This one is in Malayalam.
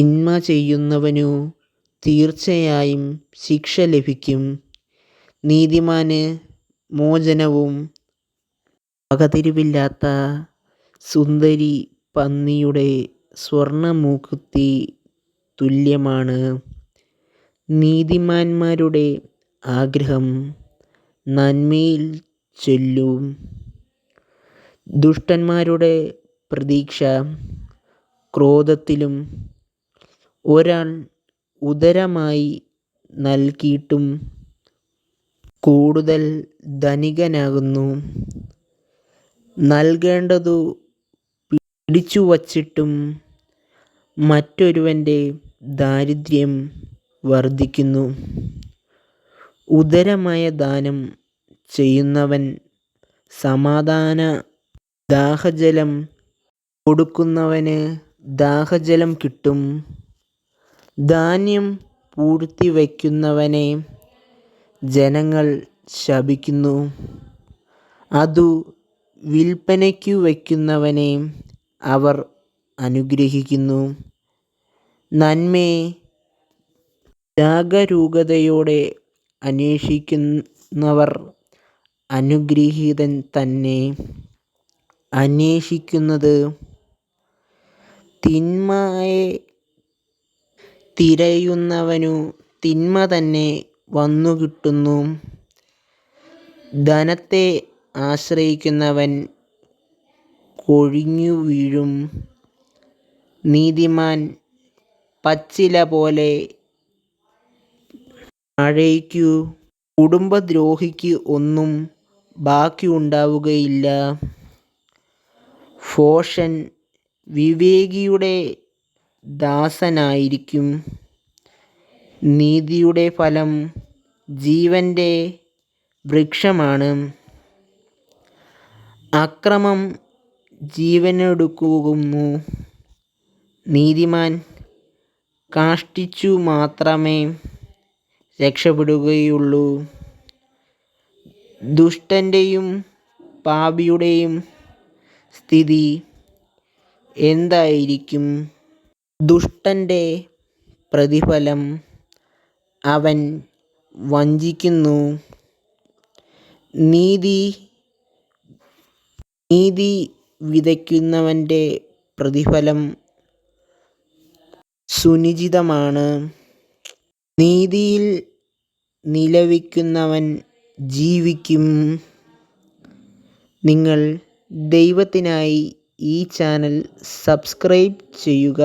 തിന്മ ചെയ്യുന്നവനു തീർച്ചയായും ശിക്ഷ ലഭിക്കും. നീതിമാന് മോചനവും വകതിരിവില്ലാത്ത സുന്ദരി പന്നിയുടെ സ്വർണമൂക്കുത്തി തുല്യമാണ്. നീതിമാന്മാരുടെ ആഗ്രഹം നന്മയിൽ ചൊല്ലും. ദുഷ്ടന്മാരുടെ പ്രതീക്ഷ ക്രോധത്തിലും ഒരാൾ ഉദരമായി നൽകിയിട്ടും കൂടുതൽ ധനികനാകുന്നു. നൽകേണ്ടതു പിടിച്ചുവച്ചിട്ടും മറ്റൊരുവന്റെ ദാരിദ്ര്യം വർദ്ധിക്കുന്നു. ഉദരമായ ദാനം ചെയ്യുന്നവൻ സമാധാന ദാഹജലം കൊടുക്കുന്നവന് ദാഹജലം കിട്ടും. ധാന്യം പൂഴ്ത്തി വയ്ക്കുന്നവനെ ജനങ്ങൾ ശപിക്കുന്നു. അതു വിൽപ്പനയ്ക്കു വയ്ക്കുന്നവനെ അവർ അനുഗ്രഹിക്കുന്നു. നന്മയെ ജാഗരൂകതയോടെ അന്വേഷിക്കുന്നവർ അനുഗ്രഹീതൻ തന്നെ. അന്വേഷിക്കുന്നത് തിന്മയെ തിരയുന്നവനു തിന്മ തന്നെ വന്നുകിട്ടുന്നു ധനത്തെ ആശ്രയിക്കുന്നവൻ കൊഴിഞ്ഞുവീഴും നീതിമാൻ പച്ചില പോലെ താഴേക്കു കുടുംബദ്രോഹിക്ക് ഒന്നും ബാക്കിയുണ്ടാവുകയില്ല ഭോഷൻ വിവേകിയുടെ ദാസനായിരിക്കും. നീതിയുടെ ഫലം ജീവന്റെ വൃക്ഷമാണ്. അക്രമം ജീവനെടുക്കുന്നു നീതിമാൻ കാഷ്ടിച്ചു മാത്രമേ രക്ഷപ്പെടുകയുള്ളൂ. ദുഷ്ടന്റെയും പാപിയുടെയും സ്ഥിതി എന്തായിരിക്കും? ദുഷ്ടന്റെ പ്രതിഫലം അവൻ വഞ്ചിക്കുന്നു. നീതി നീതി വിതയ്ക്കുന്നവന്റെ പ്രതിഫലം സുനിശ്ചിതമാണ്. നീതിയിൽ നിലവിക്കുന്നവൻ ജീവിക്കും. നിങ്ങൾ ദൈവത്തിനായി ഈ ചാനൽ സബ്സ്ക്രൈബ് ചെയ്യുക.